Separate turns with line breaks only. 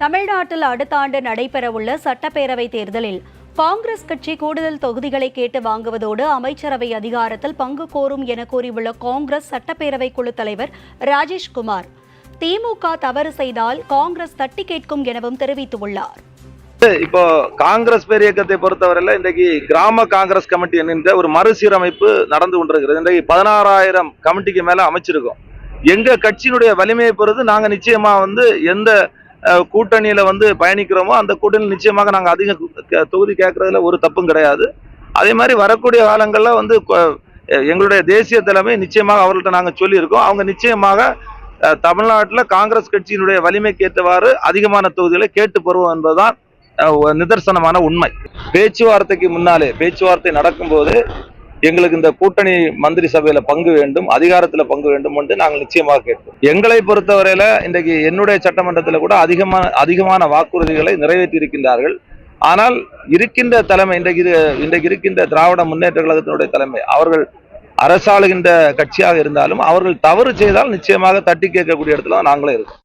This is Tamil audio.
தமிழ்நாட்டில் அடுத்த ஆண்டு நடைபெறவுள்ள சட்டப்பேரவை தேர்தலில் காங்கிரஸ் கட்சி கூடுதல் தொகுதிகளை கேட்டு வாங்குவதோடு அமைச்சரவை அதிகாரத்தில் பங்கு கோரும் என கூறியுள்ள காங்கிரஸ் சட்டப்பேரவை குழு தலைவர் ராஜேஷ்குமார். திமுக தவறு செய்தால் காங்கிரஸ் தட்டி கேட்கும் எனவும் தெரிவித்துள்ளார்.
இப்போ காங்கிரஸ் பேர் இயக்கத்தை பொறுத்தவரையில இன்றைக்கு கிராம காங்கிரஸ் கமிட்டி என்கின்ற ஒரு மறுசீரமைப்பு நடந்து கொண்டிருக்கிறது. இன்றைக்கு பதினாறாயிரம் கமிட்டிக்கு மேல அமைச்சிருக்கோம். எங்க கட்சியினுடைய வலிமையை பொறுத்து நாங்க நிச்சயமா வந்து எந்த கூட்டணியில் வந்து பயணிக்கிறோமோ அந்த கூட்டணியில் நிச்சயமாக நாங்கள் அதிக தொகுதி கேட்கறதுல ஒரு தப்பும் கிடையாது. அதே மாதிரி வரக்கூடிய காலங்களில் வந்து எங்களுடைய தேசிய தலைமை நிச்சயமாக அவர்கள்ட்ட நாங்கள் சொல்லியிருக்கோம். அவங்க நிச்சயமாக தமிழ்நாட்டில் காங்கிரஸ் கட்சியினுடைய வலிமைக்கு ஏற்றவாறு அதிகமான தொகுதிகளை கேட்டு பெறுவோம் என்பதுதான் நிதர்சனமான உண்மை. பேச்சுவார்த்தைக்கு முன்னாலே பேச்சுவார்த்தை நடக்கும்போது எங்களுக்கு இந்த கூட்டணி மந்திரி சபையில பங்கு வேண்டும் அதிகாரத்துல பங்கு வேண்டும் என்று நாங்கள் நிச்சயமாக கேட்போம். எங்களை பொறுத்தவரையில இன்றைக்கு என்னுடைய சட்டமன்றத்தில் கூட அதிகமான அதிகமான வாக்குறுதிகளை நிறைவேற்றி இருக்கின்றார்கள். ஆனால் இருக்கின்ற தலைமை இன்றைக்கு இது இன்றைக்கு இருக்கின்ற திராவிட முன்னேற்ற கழகத்தினுடைய தலைமை அவர்கள் அரசாளுகின்ற கட்சியாக இருந்தாலும் அவர்கள் தவறு செய்தால் நிச்சயமாக தட்டி கேட்கக்கூடிய இடத்துல நாங்களே இருக்கோம்.